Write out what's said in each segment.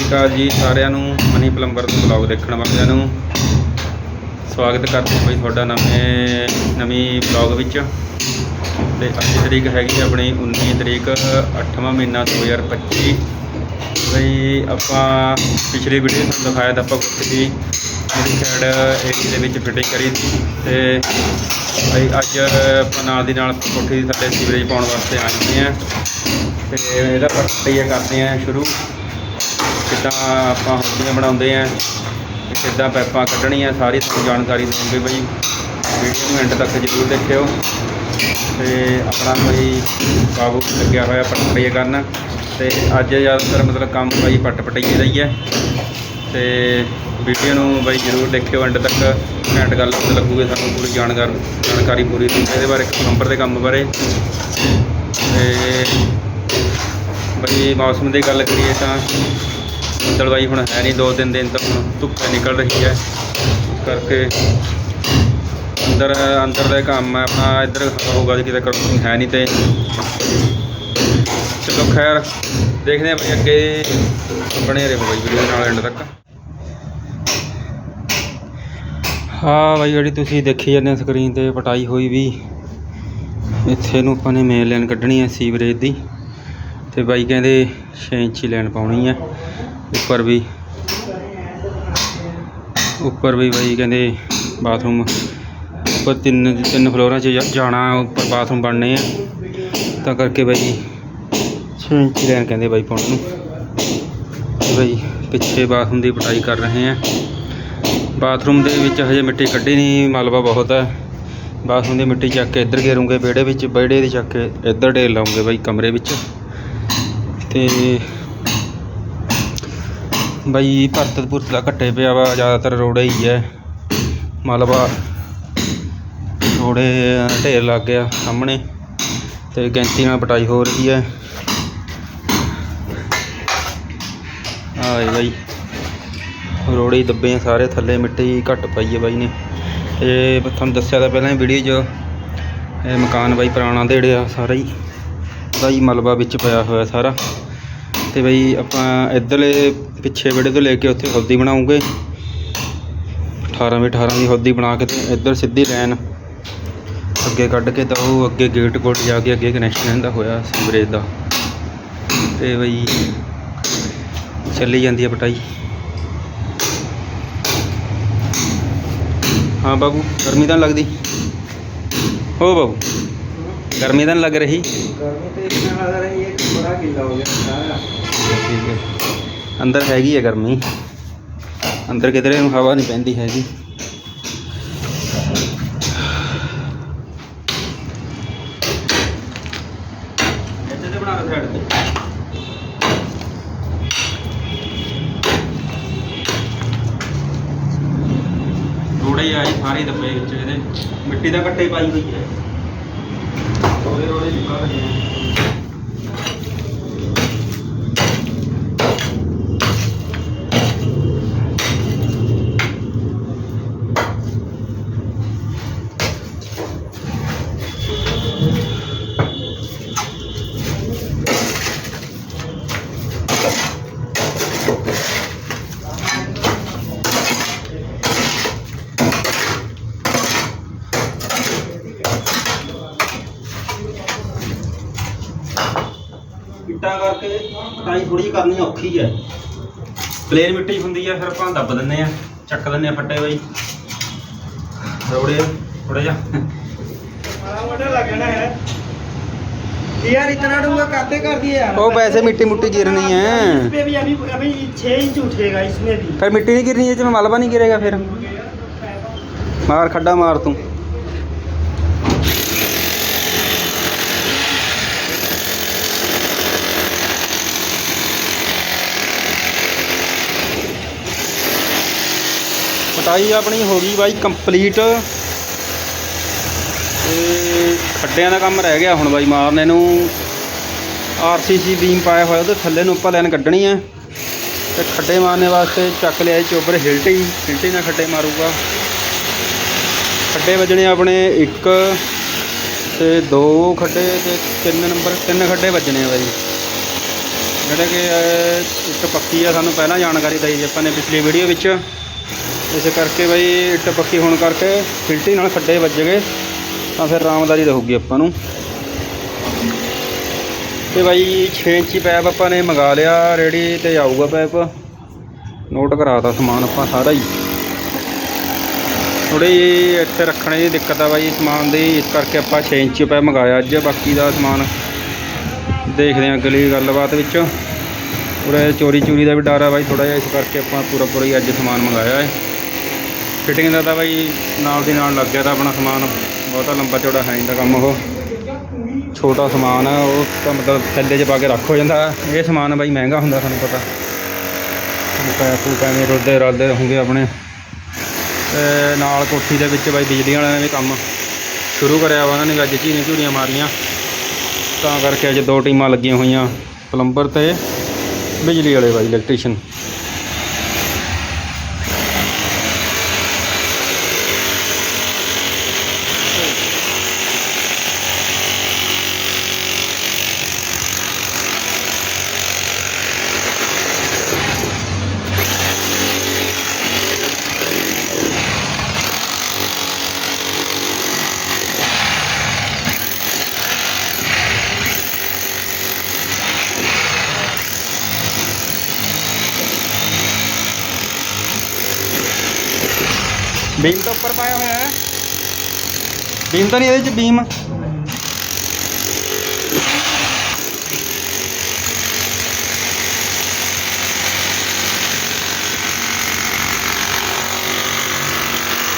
ਸ਼੍ਰੀ ਅਕਾਲ ਜੀ ਸਾਰਿਆਂ ਨੂੰ, ਮਨੀ ਪਲੰਬਰ ਤੋਂ ਬਲੌਗ ਦੇਖਣ ਵਾਲਿਆਂ ਨੂੰ। ਸਵਾਗਤ ਕਰਦੇ ਹਾਂ ਬਈ ਤੁਹਾਡਾ ਨਵੇਂ, ਨਵੀਂ ਬਲੌਗ ਵਿੱਚ। ਤੇ ਅੱਜ ਤਰੀਕ ਹੈਗੀ ਆਪਣੀ 19 ਤਰੀਕ 8ਵਾਂ ਮਹੀਨਾ 2025 ਬਈ ਆਪਾਂ ਪਿਛਲੀ ਵੀਡੀਓ ਤੁਹਾਨੂੰ ਦਿਖਾਇਆ ਤਾਂ ਆਪਾਂ ਕੁੱਟ ਦੀ ਮੇਰੀ ਸਾਈਡ ਏਰੀਆ ਦੇ ਵਿੱਚ ਫਿਟਿੰਗ ਕਰੀ ਸੀ। ਤੇ ਬਈ ਅੱਜ ਆਪਾਂ ਨਾਲ ਦੀ ਨਾਲ ਕੋਠੀ ਦੇ ਥੱਲੇ ਸੀਵਰੇਜ ਪਾਉਣ ਵਾਸਤੇ ਆਏ ਹਾਂ ਤੇ ਇਹਦਾ ਪ੍ਰਕਿਰਿਆ ਕਰਦੇ ਹਾਂ ਸ਼ੁਰੂ। ਕਿੱਦਾਂ ਆਪਾਂ ਹੁੰਦੀਆਂ ਬਣਾਉਂਦੇ ਆ ਕਿੱਦਾਂ ਪੈਪਾਂ ਕੱਢਣੀਆਂ, ਸਾਰੀ ਤੁਹਾਨੂੰ ਜਾਣਕਾਰੀ ਦਵਾਂਗੇ ਬਈ। ਵੀਡੀਓ ਨੂੰ ਐਂਡ ਤੱਕ ਜ਼ਰੂਰ ਦੇਖਿਓ। ਤੇ ਆਪਣਾ ਬਈ ਕਾਬੂ ਲੱਗਿਆ ਹੋਇਆ ਪਟਪਟੀਏ ਕਰਨ। ਤੇ ਅੱਜ ਜ਼ਿਆਦਾਤਰ ਮਤਲਬ ਕੰਮ ਬਈ ਪਟ ਪਟਈਏ ਦਾ ਹੀ ਹੈ। ਤੇ ਵੀਡੀਓ ਨੂੰ ਬਾਈ ਜ਼ਰੂਰ ਦੇਖਿਓ ਐਂਡ ਤੱਕ। ਘੈਂਟ ਗੱਲ ਲੱਗੂਗੀ ਸਾਨੂੰ ਪੂਰੀ ਜਾਣਕਾਰ ਜਾਣਕਾਰੀ ਪੂਰੀ ਇਹਦੇ ਬਾਰੇ ਨੰਬਰ ਦੇ ਕੰਮ ਬਾਰੇ। ਤੇ ਬਈ ਮੌਸਮ ਦੀ ਗੱਲ ਕਰੀਏ ਤਾਂ ਜਲਵਾਯੂ ਹੁਣ ਹੈ ਨਹੀਂ ਦੋ ਤਿੰਨ ਦਿਨ ਤੱਕ ਹੁਣ ਧੁੱਪ ਨਿਕਲ ਰਹੀ ਹੈ। ਇਸ ਕਰਕੇ ਅੰਦਰ ਅੰਦਰ ਦਾ ਕੰਮ ਹੈ। ਆਪਣਾ ਇੱਧਰ ਹੋਊਗਾ ਜੀ ਕਿਤੇ ਕਰੂੰ ਹੈ ਨਹੀਂ ਤੇ। ਚਲੋ ਖੈਰ, ਦੇਖਦੇ ਹਾਂ ਬਈ ਅੱਗੇ ਬਣੇ ਰਹੋ ਬਾਈ ਵੀਡੀਓ ਨਾਲ ਐਂਡ ਤੱਕ। ਹਾਂ ਬਾਈ, ਜਿਹੜੀ ਤੁਸੀਂ ਦੇਖੀ ਜਾਂਦੇ ਸਕਰੀਨ ਤੇ ਪਟਾਈ ਹੋਈ ਵੀ, ਇੱਥੇ ਨੂੰ ਆਪਾਂ ਨੇ ਮੇਨ ਲਾਈਨ ਕੱਢਣੀ ਹੈ ਸੀਵਰੇਜ ਦੀ। ਤੇ ਬਾਈ ਕਹਿੰਦੇ 6 ਇੰਚੀ ਲਾਈਨ ਪਾਉਣੀ ਹੈ। ਉੱਪਰ ਵੀ। ਉੱਪਰ ਵੀ ਬਾਈ ਕਹਿੰਦੇ ਬਾਥਰੂਮ ਉੱਪਰ ਤਿੰਨ ਤਿੰਨ ਫਲੋਰਾਂ 'ਚ ਜਾ- ਜਾਣਾ, ਉੱਪਰ ਬਾਥਰੂਮ ਬਣਨੇ ਆ। ਤਾਂ ਕਰਕੇ ਬਾਈ 6 ਇੰਚੀ ਲਾਈਨ ਕਹਿੰਦੇ ਬਾਈ ਪਾਉਣ ਨੂੰ। ਤੇ ਬਾਈ ਪਿੱਛੇ ਬਾਥਰੂਮ ਦੀ ਪਟਾਈ ਕਰ ਰਹੇ ਆ। ਬਾਥਰੂਮ ਦੇ ਵਿੱਚ ਹਜੇ ਮਿੱਟੀ ਕੱਢੀ ਨਹੀਂ, ਮਲਬਾ ਬਹੁਤ ਹੈ ਬਾਥਰੂਮ ਦੀ ਮਿੱਟੀ ਚੱਕ ਕੇ ਇੱਧਰ ਘੇਰੂੰਗੇ, ਵਿਹੜੇ ਵਿੱਚ, ਵਿਹੜੇ ਦੀ ਚੱਕ ਕੇ ਇੱਧਰ ਢੇਰ ਲਾਉਂਗੇ ਬਾਈ ਕਮਰੇ ਵਿੱਚ। ਤੇ ਬਾਈ ਭਰਤ ਭੁਰਤਲਾ ਘੱਟੇ ਪਿਆ ਵਾ, ਜ਼ਿਆਦਾਤਰ ਰੋੜੇ ਹੀ ਹੈ ਮਲਬਾ ਰੋੜੇ ਢੇਰ ਲੱਗ ਗਿਆ ਸਾਹਮਣੇ ਤੇ ਗੈਂਤੀ ਨਾਲ ਪਟਾਈ ਹੋ ਰਹੀ ਹੈ ਆਏ ਬਾਈ, ਰੋੜੇ ਦੱਬੇ ਸਾਰੇ, ਥੱਲੇ ਮਿੱਟੀ ਘੱਟ ਪਈ ਹੈ ਬਾਈ ਨੇ। ਇਹ ਤੁਹਾਨੂੰ ਦੱਸਿਆ ਤਾਂ ਪਹਿਲਾਂ ਵੀਡੀਓ 'ਚ, ਇਹ ਮਕਾਨ ਬਾਈ ਪੁਰਾਣਾ ਢੇੜਿਆ ਸਾਰਾ ਹੀ। ਬਾਈ ਮਲਬਾ ਵਿੱਚ ਪਿਆ ਹੋਇਆ ਸਾਰਾ। ਤੇ ਬਈ ਆਪਾਂ ਇਧਰਲੇ ਪਿੱਛੇ ਵਿੜੇ ਤੋਂ ਲੈ ਕੇ ਉੱਥੇ ਹੌਦੀ ਬਣਾਉਂਗੇ। 18 ਵੀ 18 ਦੀ ਹੌਦੀ ਬਣਾ ਕੇ ਤੇ ਇਧਰ ਸਿੱਧੀ ਲਾਈਨ ਅੱਗੇ ਕੱਢ ਕੇ ਤਾਂ ਉਹ ਅੱਗੇ ਗੇਟ ਕੋਲ ਜਾ ਕੇ ਅੱਗੇ ਕਨੈਕਸ਼ਨ ਇਹਦਾ ਹੋਇਆ ਸੀਵਰੇਜ ਦਾ। ਤੇ ਬਈ ਚੱਲੀ ਜਾਂਦੀ ਹੈ ਪਟਾਈ। ਹਾਂ ਬਾਬੂ, ਗਰਮੀ ਤਾਂ ਲੱਗਦੀ? ਹੋ ਬਾਬੂ, ਗਰਮੀ ਤਾਂ ਲੱਗ ਰਹੀ? ਗਰਮੀ ਤੇ ਇਤਨਾ ਲੱਗ ਰਹੀ ਹੈ ਕਿ ਬੜਾ ਗਿੱਲਾ ਹੋ ਗਿਆ ਸਾਰਾ। ਠੀਕ ਹੈ। ਅੰਦਰ ਹੈਗੀ ਹੈ ਗਰਮੀ। ਅੰਦਰ ਕਿਧਰੇ ਨੂੰ ਹਵਾ ਨਹੀਂ ਪੈਂਦੀ ਹੈਗੀ। ਇੱਥੇ ਤੇ ਬਣਾ ਕੇ ਸਾਈਡ ਤੇ। ਰੋੜੇ ਆਈ ਸਾਰੀ ਦੱਬੇ ਵਿੱਚ ਇਹਦੇ। ਮਿੱਟੀ ਦਾ ਕੱਟੇ ਪਾਈ ਹੋਈ ਹੈ। ਰੋੜੇ ਰੋੜੇ ਨਿਕਲ ਰਹੇ ਹੈ ਇੱਟਾਂ ਕਰਕੇ ਕਟਾਈ ਥੋੜੀ ਜਿਹੀ ਕਰਨੀ ਔਖੀ ਹੈ ਪਲੇਨ ਮਿੱਟੀ ਹੁੰਦੀ ਹੈ ਫਿਰ ਆਪਾਂ ਦੱਬ ਦਿੰਨੇ ਆ ਚੱਕ ਦਿੰਨੇ ਆ ਫੱਟੇ ਬਈ ਰੋੜੇ ਥੋੜਾ ਜਿਹਾ बड़ा मोटा लगना है यार इतना डूंगा काते कर दिए यार ਉਹ ਵੈਸੇ ਮਿੱਟੀ ਮੁੱਟੀ ਗਿਰਨੀ इस ਹੈ पे भी अभी अभी छह इंच उठेगा इसमें भी ਫਿਰ ਮਿੱਟੀ ਨਹੀਂ ਗਿਰਨੀ ਇਹ ਚ ਮਲਬਾ ਨਹੀਂ ਗਿਰੇਗਾ ਫਿਰ ਮਾਰ ਖੱਡਾ ਮਾਰ ਤੂੰ ਪਟਾਈ ਆਪਣੀ ਹੋ ਗਈ ਬਾਈ ਕੰਪਲੀਟ। ਤੇ ਖੱਡਿਆਂ ਦਾ ਕੰਮ ਰਹਿ ਗਿਆ ਹੁਣ ਬਾਈ ਮਾਰਨੇ ਨੂੰ। ਆਰਸੀਸੀ ਬੀਮ ਪਾਇਆ ਹੋਇਆ ਉਹਦੇ ਥੱਲੇ ਨੂੰ ਉੱਪਰ ਲਾਈਨ ਕੱਢਣੀ ਹੈ ਤੇ ਖੱਡੇ ਮਾਰਨੇ ਵਾਸਤੇ ਚੱਕ ਲਿਆ ਚੋਬਰ ਹਿਲਟੀ ਹਿਲਟੀ ਨਾਲ ਖੱਡੇ ਮਾਰੂਗਾ। ਖੱਡੇ ਵੱਜਣੇ ਆਪਣੇ ਇੱਕ ਤੇ ਦੋ ਖੱਡੇ ਤੇ ਤਿੰਨ ਨੰਬਰ, ਤਿੰਨ ਖੱਡੇ ਵੱਜਣੇ ਆ ਬਾਈ। ਜਿਹੜੇ ਕਿ ਇੱਕ ਪੱਕੀ ਆ, ਸਾਨੂੰ ਪਹਿਲਾਂ ਜਾਣਕਾਰੀ ਦਈ ਆਪਾਂ ਨੇ ਪਿਛਲੀ ਵੀਡੀਓ ਵਿੱਚ। ਇਸ ਕਰਕੇ ਬਈ ਇੱਟ ਪੱਕੀ ਹੋਣ ਕਰਕੇ ਫਿਲਟੀ ਨਾਲ ਖੱਡੇ ਵੱਜ ਗਏ। ਤਾਂ ਫਿਰ ਆਰਾਮਦਾਰੀ ਰਹੂਗੀ ਆਪਾਂ ਨੂੰ। ਤੇ ਬਾਈ 6 ਇੰਚੀ ਪੈਪ ਆਪਾਂ ਨੇ ਮੰਗਾ ਲਿਆ ਰੈਡੀ ਤੇ ਆਊਗਾ ਪੈਪ। ਨੋਟ ਕਰਾਤਾ ਸਮਾਨ ਆਪਾਂ ਸਾਰਾ ਹੀ। ਥੋੜੀ ਇੱਥੇ ਰੱਖਣੇ ਦੀ ਦਿੱਕਤ ਆ ਬਾਈ ਸਮਾਨ ਦੀ, ਇਸ ਕਰਕੇ ਆਪਾਂ 6 ਇੰਚੀ ਪੈਪ ਮੰਗਾਇਆ ਅੱਜ। ਬਾਕੀ ਦਾ ਸਮਾਨ ਦੇਖਦੇ ਹਾਂ ਅਗਲੀ ਗੱਲਬਾਤ ਵਿੱਚ। ਉਰੇ ਚੋਰੀ ਚੋਰੀ ਦਾ ਵੀ ਡਰ ਆ ਬਾਈ ਥੋੜਾ ਜਿਹਾ, ਇਸ ਕਰਕੇ ਆਪਾਂ ਪੂਰਾ ਪੂਰਾ ਹੀ ਅੱਜ ਸਮਾਨ ਮੰਗਾਇਆ ਹੈ। ਫਿਟਿੰਗ ਦਾ ਤਾਂ ਬਾਈ ਨਾਲ ਦੀ ਨਾਲ ਲੱਗ ਗਿਆ ਤਾਂ ਆਪਣਾ ਸਮਾਨ। ਬਹੁਤਾ ਲੰਬਾ ਚੌੜਾ ਹੈ ਨਹੀਂ ਦਾ ਕੰਮ ਉਹ। ਛੋਟਾ ਸਮਾਨ ਹੈ ਉਹ ਤਾਂ ਮਤਲਬ ਥੱਲੇ 'ਚ ਪਾ ਕੇ ਰੱਖ ਹੋ ਜਾਂਦਾ। ਇਹ ਸਮਾਨ ਬਾਈ ਮਹਿੰਗਾ ਹੁੰਦਾ ਤੁਹਾਨੂੰ ਪਤਾ। ਪੈਪ ਪੈਵੇਂ ਐਵੇਂ ਰੁਲਦੇ ਰਲਦੇ ਰਹੂਗੇ ਆਪਣੇ। ਤੇ ਨਾਲ ਕੋਠੀ ਦੇ ਵਿੱਚ ਬਾਈ ਬਿਜਲੀ ਵਾਲਿਆਂ ਨੇ ਵੀ ਕੰਮ ਸ਼ੁਰੂ ਕਰਿਆ ਵਾ। ਉਹਨਾਂ ਨੇ ਵੀ ਅੱਜ ਝੀਆਂ ਝੂੜੀਆਂ ਮਾਰੀਆਂ। ਤਾਂ ਕਰਕੇ ਅੱਜ ਦੋ ਟੀਮਾਂ ਲੱਗੀਆਂ ਹੋਈਆਂ। ਪਲੰਬਰ ਤੇ ਬਿਜਲੀ ਵਾਲੇ ਬਾਈ ਇਲੈਕਟ੍ਰੀਸ਼ੀਅਨ ਬੀਮ ਤਾਂ ਉੱਪਰ ਪਾਇਆ ਹੋਇਆ ਹੈ। ਬੀਮ ਤਾਂ ਨਹੀਂ ਇਹਦੇ ਚ ਬੀਮ।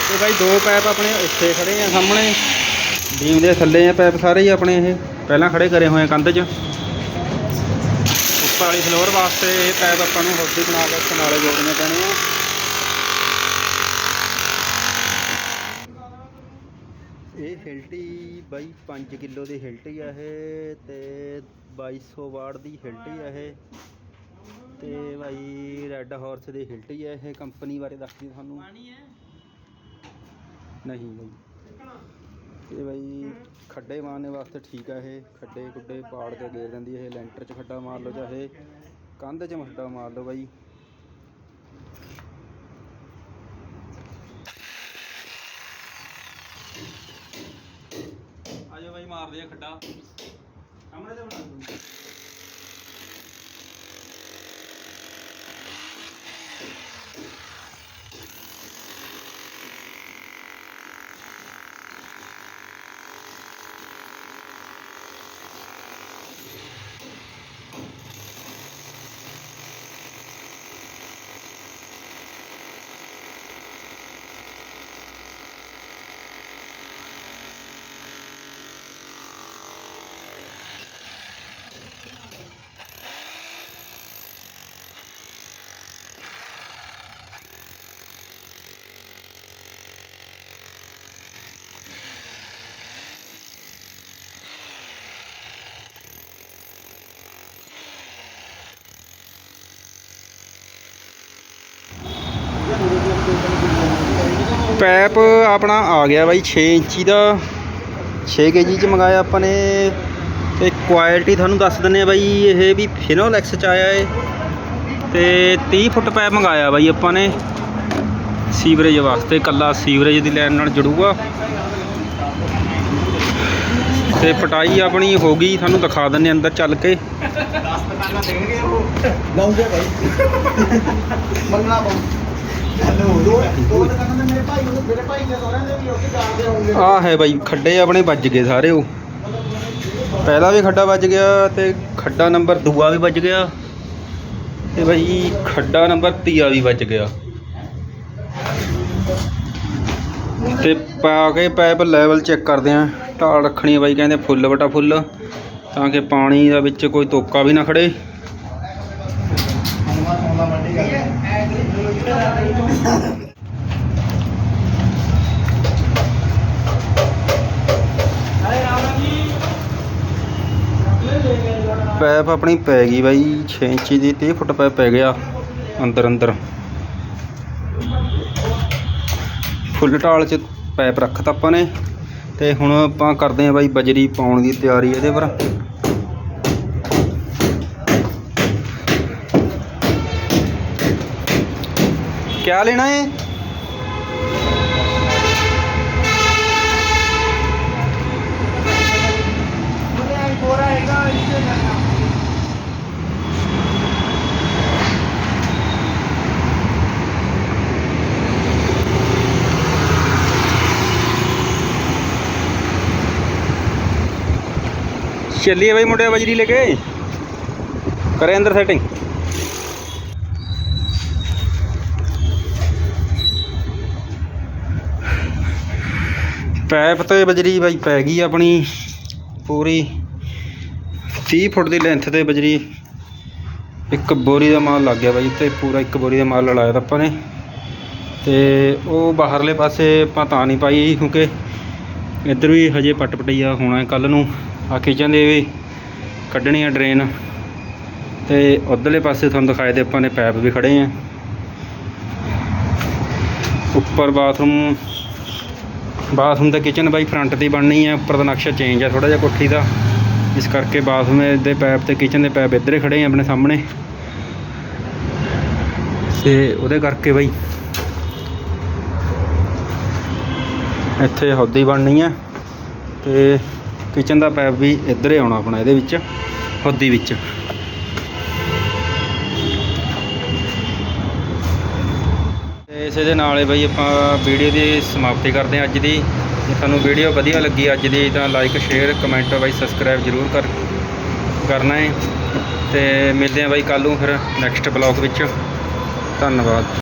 ਤੇ ਭਾਈ ਦੋ ਪੈਪ ਆਪਣੇ ਇੱਥੇ ਖੜੇ ਆ ਸਾਹਮਣੇ। ਬੀਮ ਦੇ ਥੱਲੇ ਆ ਪੈਪ ਸਾਰੇ ਹੀ ਆਪਣੇ ਇਹ ਪਹਿਲਾਂ ਖੜੇ ਕਰੇ ਹੋਏ ਆ ਕੰਧ 'ਚ। ਉੱਪਰ ਵਾਲੀ ਫਲੋਰ ਵਾਸਤੇ ਇਹ ਪੈਪ ਆਪਾਂ ਨੂੰ ਹੌਦੀ ਬਣਾ ਕੇ ਇੱਥੇ ਨਾਲੇ ਜੋੜਨੇ ਪੈਣੇ ਆ। ਹਿਲਟੀ ਬਾਈ 5 ਕਿਲੋ ਦੀ ਹਿਲਟੀ ਆ ਇਹ ਤੇ 2200 ਵਾਟ ਦੀ ਹਿਲਟੀ ਆ ਇਹ। ਤੇ ਬਾਈ ਰੈੱਡ ਹਾਰਸ ਦੀ ਹਿਲਟੀ ਆ ਇਹ ਕੰਪਨੀ ਬਾਰੇ ਦੱਸਦੀ ਤੁਹਾਨੂੰ ਨਹੀਂ ਬਾਈ। ਇਹ ਬਾਈ ਖੱਡੇ ਮਾਰਨੇ ਵਾਸਤੇ ਠੀਕ ਆ ਇਹ। ਖੱਡੇ ਖੁੱਡੇ ਪਾੜ ਕੇ ਗੇਰ ਦਿੰਦੀ ਇਹ ਲੈਂਟਰ 'ਚ ਖੱਡਾ ਮਾਰ ਲਓ ਚਾਹੇ। ਕੰਧ 'ਚ ਖੱਡਾ ਮਾਰ ਲਓ ਬਾਈ। ਆਜੋ ਆ ਖੱਡਾ। ਸਾਹਮਣੇ ਤੇ ਬਣਾ। ਪੈਪ ਆਪਣਾ ਆ ਗਿਆ ਬਾਈ 6 ਇੰਚੀ ਦਾ। 6 ਕੇਜੀ ਚ ਮੰਗਾਇਆ ਆਪਾਂ ਨੇ। ਤੇ ਕੁਆਲਿਟੀ ਤੁਹਾਨੂੰ ਦੱਸ ਦਿੰਨੇ ਆ ਬਾਈ ਇਹ ਵੀ ਫਿਨੋਲੈਕਸ ਚ ਆਇਆ ਏ। ਤੇ 30 ਫੁੱਟ ਪੈਪ ਮੰਗਾਇਆ ਬਾਈ ਆਪਾਂ ਨੇ। ਸੀਵਰੇਜ ਵਾਸਤੇ ਕੱਲਾ ਸੀਵਰੇਜ ਦੀ ਲਾਈਨ ਨਾਲ ਜੜੂਗਾ। ਤੇ ਪਟਾਈ ਆਪਣੀ ਹੋ ਗਈ ਤੁਹਾਨੂੰ ਦਿਖਾ ਦਿੰਨੇ ਅੰਦਰ ਚੱਲ ਕੇ। ਲਾਉਂਗੇ ਭਾਈ ਮੰਨਣਾ ਪਊ ਹੈਲੋ ਦੋ ਦੋ ਦੁਕਾਨਾਂ ਆ। ਹੈ ਬਾਈ ਖੱਡੇ ਆਪਣੇ ਵੱਜ ਗਏ ਸਾਰੇ ਉਹ। ਪਹਿਲਾ ਵੀ ਖੱਡਾ ਵੱਜ ਗਿਆ ਤੇ ਖੱਡਾ ਨੰਬਰ ਦੂਆ ਵੀ ਵੱਜ ਗਿਆ ਤੇ ਬਾਈ ਖੱਡਾ ਨੰਬਰ ਤੀਆ ਵੀ ਵੱਜ ਗਿਆ। ਤੇ ਪਾ ਕੇ ਪਾਈਪ ਲੈਵਲ ਚੈੱਕ ਕਰਦੇ ਆ ਢਾਲ ਰੱਖਣੀ ਬਾਈ ਕਹਿੰਦੇ ਫੁੱਲ ਬਟਾ ਫੁੱਲ ਤਾਂ ਕਿ ਪਾਣੀ ਦਾ ਵਿੱਚ ਕੋਈ ਤੋਕਾ ਵੀ ਨਾ ਖੜੇ। ਪੈਪ ਆਪਣੀ ਪੈ ਗਈ ਬਾਈ 6 ਇੰਚੀ ਦੀ 30 ਫੁੱਟ ਪੈਪ ਪੈ ਗਿਆ, ਅੰਦਰ ਅੰਦਰ। ਫੁੱਲ ਢਾਲ ਚ ਪੈਪ ਰੱਖਤਾ ਆਪਾਂ ਨੇ, ਤੇ ਹੁਣ ਆਪਾਂ ਕਰਦੇ ਹਾਂ ਬਾਈ ਬਜਰੀ ਪਾਉਣ ਦੀ ਤਿਆਰੀ ਇਹਦੇ ਪਰ। ਕਿਆ ਲੈਣਾ ਹੈ ਮੁੰਡੇ ਆਈ ਕੋਰਾ ਹੈਗਾ ਇੱਥੇ ਜਾਣਾ ਚੱਲੀਏ ਬਾਈ ਮੁੰਡੇ ਬਜਰੀ ਲੈ ਕੇ ਕਰੇ ਅੰਦਰ ਸੈਟਿੰਗ ਪੈਪ ਤੇ ਬਜਰੀ ਬਾਈ ਪੈ ਗਈ ਆਪਣੀ, ਪੂਰੀ। 30 ਫੁੱਟ ਦੀ ਲੈਂਥ ਤੇ ਬਜਰੀ। ਇੱਕ ਬੋਰੀ ਦਾ ਮਾਲ ਲੱਗ ਗਿਆ ਬਾਈ ਤੇ ਪੂਰਾ ਇੱਕ ਬੋਰੀ ਦਾ ਮਾਲ ਲੜਾਇਆ ਤਾਂ ਆਪਾਂ ਨੇ। ਤੇ ਉਹ ਬਾਹਰਲੇ ਪਾਸੇ ਆਪਾਂ ਤਾਂ ਨਹੀਂ ਪਾਈ ਕਿਉਂਕਿ ਇੱਧਰ ਵੀ ਹਜੇ ਪੱਟ ਪਟਈਆ ਹੋਣਾ ਕੱਲ ਨੂੰ। ਆ ਕਿਚਨ ਦੇ ਵੀ ਕੱਢਣੀ ਆ ਡਰੇਨ ਤੇ ਉਧਰਲੇ ਪਾਸੇ ਤੁਹਾਨੂੰ ਦਿਖਾਏ ਤੇ ਆਪਾਂ ਨੇ ਪੈਪ ਵੀ ਖੜੇ ਆ। ਉੱਪਰ ਬਾਥਰੂਮ ਬਾਥਰੂਮ ਤੇ ਕਿਚਨ ਬਾਈ ਫਰੰਟ ਦੀ ਬਣਨੀ ਹੈ ਉੱਪਰ ਦਾ ਨਕਸ਼ਾ ਚੇਂਜ ਹੈ ਥੋੜਾ ਜਿਹਾ ਕੋਠੀ ਦਾ। ਇਸ ਕਰਕੇ ਬਾਥਰੂਮ ਦੇ ਪੈਪ ਤੇ ਕਿਚਨ ਦੇ ਪੈਪ ਇੱਧਰ ਹੀ ਖੜੇ ਆ ਆਪਣੇ ਸਾਹਮਣੇ। ਤੇ ਉਹਦੇ ਕਰਕੇ ਬਾਈ ਇੱਥੇ ਹੌਦੀ ਬਣਨੀ ਹੈ ਤੇ ਕਿਚਨ ਦਾ ਪੈਪ ਵੀ ਇੱਧਰ ਹੀ ਆਉਣਾ ਆਪਣਾ ਇਹਦੇ ਵਿੱਚ, ਹੌਦੀ ਵਿੱਚ। ਇਸੇ ਦੇ ਨਾਲ ਹੀ ਬਈ ਆਪਾਂ ਵੀਡੀਓ ਦੀ ਸਮਾਪਤੀ ਕਰਦੇ ਹਾਂ ਅੱਜ ਦੀ। ਜੇ ਤੁਹਾਨੂੰ ਵੀਡੀਓ ਵਧੀਆ ਲੱਗੀ ਅੱਜ ਦੀ ਤਾਂ ਲਾਈਕ ਸ਼ੇਅਰ ਕਮੈਂਟ ਬਾਈ ਸਬਸਕ੍ਰਾਈਬ ਜ਼ਰੂਰ ਕਰ, ਕਰਨਾ ਹੈ ਤੇ ਮਿਲਦੇ ਹਾਂ ਬਾਈ ਕੱਲ ਨੂੰ ਫਿਰ ਨੈਕਸਟ ਬਲੌਗ ਵਿੱਚ। ਧੰਨਵਾਦ।